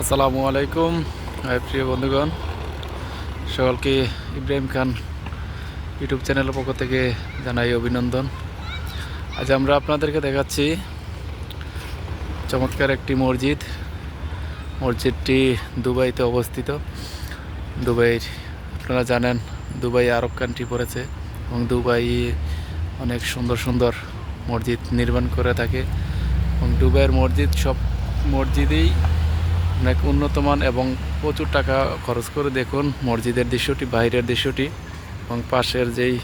আসসালামু আলাইকুম প্রিয় বন্ধুগণ। সকলকে ইব্রাহিম খান ইউটিউব চ্যানেলের পক্ষ থেকে জানাই অভিনন্দন। আজ আমরা আপনাদেরকে দেখাচ্ছি চমৎকার একটি মসজিদ। মসজিদটি দুবাইতে অবস্থিত। দুবাইয়ের আপনারা জানেন, দুবাই আরব কান্ট্রি পড়েছে এবং দুবাই অনেক সুন্দর সুন্দর মসজিদ নির্মাণ করে থাকে। এবং দুবাইয়ের মসজিদ সব মসজিদেই অনেক উন্নতমান এবং প্রচুর টাকা খরচ করে দেখুন, মসজিদের দৃশ্যটি, বাইরের দৃশ্যটি এবং পাশের যেই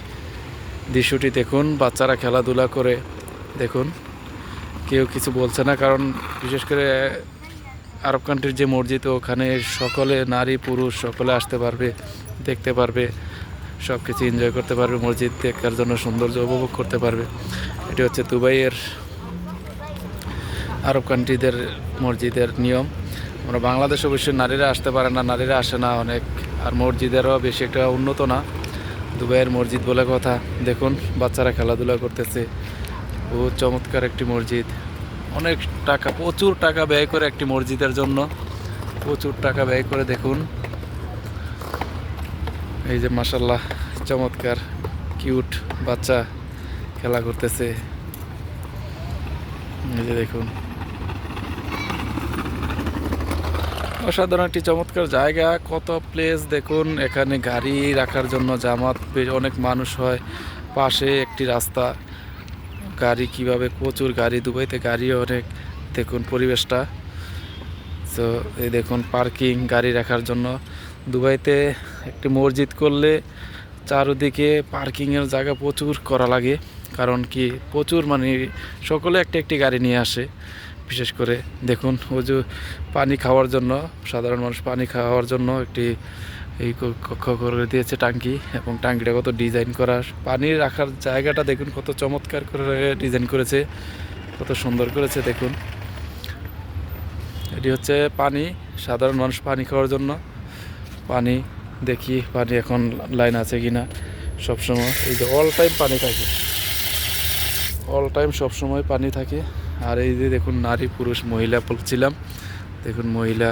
দৃশ্যটি দেখুন, বাচ্চারা খেলাধুলা করে দেখুন। কেউ কিছু বলছে না, কারণ বিশেষ করে আরব কান্ট্রির যে মসজিদ, ওখানে সকলে নারী, পুরুষ সকলে আসতে পারবে, দেখতে পারবে সব কিছু এনজয় করতে পারবে, মসজিদ দেখার জন্য সৌন্দর্য উপভোগ করতে পারবে। এটি হচ্ছে দুবাইয়ের আরব কান্ট্রিদের মসজিদের নিয়ম। আমরা বাংলাদেশ অবশ্যই নারীরা আসতে পারে না, নারীরা আসে না অনেক। আর মসজিদেরও বেশি একটা উন্নত না। দুবাইয়ের মসজিদ বলে কথা। দেখুন, বাচ্চারা খেলাধুলা করতেছে। ও চমৎকার একটি মসজিদ। অনেক টাকা, প্রচুর টাকা ব্যয় করে একটি মসজিদের জন্য। প্রচুর টাকা ব্যয় করে দেখুন। এই যে মাসাল্লাহ চমৎকার, কিউট বাচ্চা খেলা করতেছে। এই যে দেখুন। অসাধারণ একটি চমৎকার জায়গা। কত প্লেস দেখুন, এখানে গাড়ি রাখার জন্য জামাত অনেক মানুষ হয়। পাশে একটি রাস্তা। গাড়ি কীভাবে, প্রচুর গাড়ি, দুবাইতে গাড়ি অনেক। দেখুন পরিবেশটা। তো এই দেখুন পার্কিং গাড়ি রাখার জন্য। দুবাইতে একটি মসজিদ করলে চারদিকে পার্কিংয়ের জায়গা প্রচুর করা লাগে। কারণ কি, প্রচুর মানে সকলে একটি একটি গাড়ি নিয়ে আসে। বিশেষ করে দেখুন যে পানি খাওয়ার জন্য, সাধারণ মানুষ পানি খাওয়ার জন্য একটি এই কক্ষ করে দিয়েছে টাঙ্কি এবং টাঙ্কিটা কত ডিজাইন করা। পানি রাখার জায়গাটা দেখুন, কত চমৎকার করে ডিজাইন করেছে, কত সুন্দর করেছে দেখুন। এটি হচ্ছে পানি, সাধারণ মানুষ পানি খাওয়ার জন্য। পানি দেখি, পানি এখন লাইন আছে কি কিনা, সবসময়, এই যে অল টাইম পানি থাকে। অল টাইম সবসময় পানি থাকে। আর এই যে দেখুন নারী, পুরুষ, মহিলা বলছিলাম দেখুন মহিলা,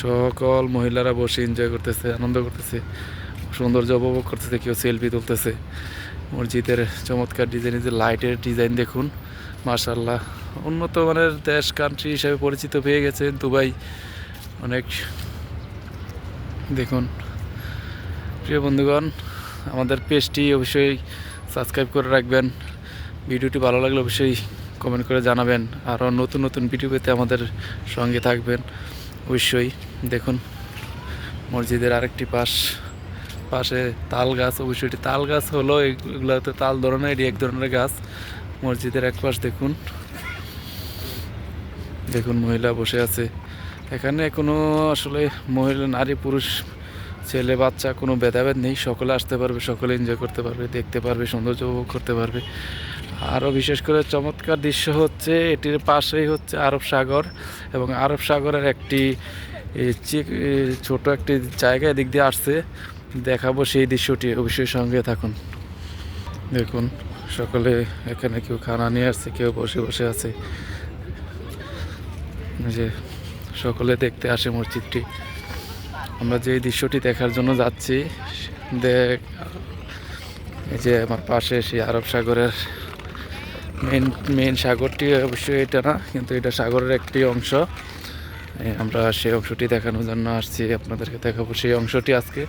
সকল মহিলারা বসে এনজয় করতেছে, আনন্দ করতেছে, সৌন্দর্য উপভোগ করতেছে, কেউ সেলফি তুলতেছে। মসজিদের চমৎকার ডিজাইন যে লাইটের ডিজাইন দেখুন মার্শাল্লাহ উন্নত মানের দেশ কান্ট্রি হিসাবে পরিচিত পেয়ে গেছে দুবাই। অনেক দেখুন, প্রিয় বন্ধুগণ, আমাদের পেজটি অবশ্যই সাবস্ক্রাইব করে রাখবেন। ভিডিওটি ভালো লাগলে অবশ্যই কমেন্ট করে জানাবেন। আরও নতুন নতুন ভিডিও পেতে আমাদের সঙ্গে থাকবেন। অবশ্যই দেখুন, মসজিদের আরেকটি পাশ, পাশে তাল গাছ, অবশ্যই তাল গাছ হলো, এগুলোতে তাল ধরনের, এটি এক ধরনের গাছ। মসজিদের এক পাশ দেখুন। দেখুন, মহিলা বসে আছে। এখানে কোনো আসলে মহিলা, নারী, পুরুষ, ছেলে, বাচ্চা কোনো ভেদাভেদ নেই। সকলে আসতে পারবে, সকলে এনজয় করতে পারবে, দেখতে পারবে, সৌন্দর্য উপভোগ করতে পারবে। আরও বিশেষ করে চমৎকার দৃশ্য হচ্ছে, এটির পাশেই হচ্ছে আরব সাগর এবং আরব সাগরের একটি ছোট একটি জায়গা দিক দিয়ে আসছে। দেখাবো সেই দৃশ্যটি, অবশ্যই সঙ্গে থাকুন। দেখুন, সকলে এখানে কেউ খানা নিয়ে আসছে, কেউ বসে বসে আছে। যে সকলে দেখতে আসে মসজিদটি। আমরা যে দৃশ্যটি দেখার জন্য যাচ্ছি, দেখ, এই যে আমার পাশে সেই আরব সাগরের মেন মেন সাগরটি অবশ্যই এটা না, কিন্তু এটা সাগরের একটি অংশ। আমরা সেই অংশটি দেখানোর জন্য আসছি, আপনাদেরকে দেখাবো সেই অংশটি আজকে।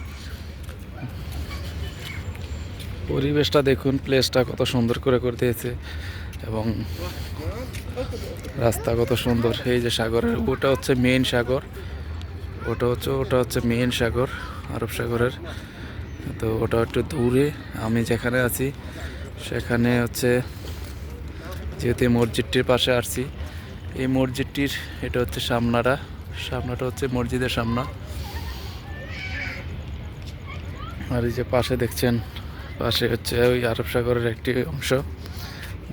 পরিবেশটা দেখুন প্লেসটা কত সুন্দর করে করে দিয়েছে, এবং রাস্তা কত সুন্দর। এই যে সাগরের, ওটা হচ্ছে মেন সাগর, ওটা হচ্ছে ওটা হচ্ছে মেন সাগর, আরব সাগরের। তো ওটা একটু দূরে, আমি যেখানে আছি, সেখানে হচ্ছে যেহেতু এই মসজিদটির পাশে আসছি এই মসজিদটির এটা হচ্ছে সামনারা, সামনাটা হচ্ছে মসজিদের সামনা। আর এই যে পাশে দেখছেন, পাশে হচ্ছে ওই আরব সাগরের একটি অংশ।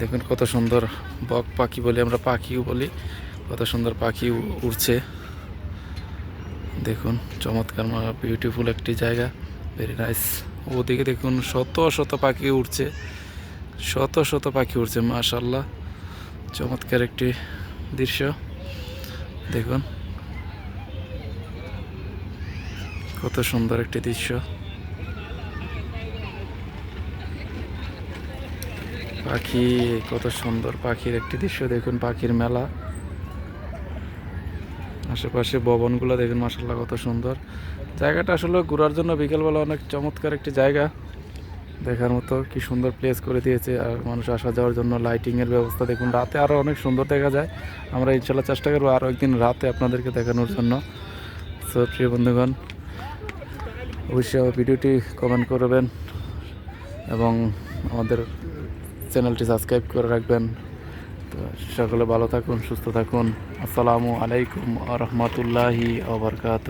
দেখুন কত সুন্দর বক পাখি বলি আমরা, পাখিও বলি, কত সুন্দর পাখি উড়ছে। দেখুন চমৎকার বিউটিফুল একটি জায়গা ভেরি নাইস ওদিকে দেখুন শত শত পাখি উড়ছে। শত শত পাখি উঠছে মাশাল্লাহ চমৎকার একটি দৃশ্য। দেখুন। কত সুন্দর একটি দৃশ্য। পাখি, কত সুন্দর পাখির একটি দৃশ্য। দেখুন, পাখির মেলা। আশেপাশে ভবনগুলো দেখুন মাসাল্লাহ কত সুন্দর। জায়গাটা আসলে ঘোরার জন্য বিকেলবেলা অনেক চমৎকার একটি জায়গা। দেখার মতো কি সুন্দর প্লেস করে দিয়েছে আর মানুষ আসা যাওয়ার জন্য লাইটিংয়ের ব্যবস্থা দেখুন। রাতে আরও অনেক সুন্দর দেখা যায়। আমরা ইনশাল্লাহ চেষ্টা করব আরও একদিন রাতে আপনাদেরকে দেখানোর জন্য। সো প্রিয় বন্ধুগণ, অবশ্যই ভিডিওটি কমেন্ট করবেন এবং আমাদের চ্যানেলটি সাবস্ক্রাইব করে রাখবেন। তো সকলে ভালো থাকুন, সুস্থ থাকুন। আসসালামু আলাইকুম আ রহমতুল্লাহি আবরকাত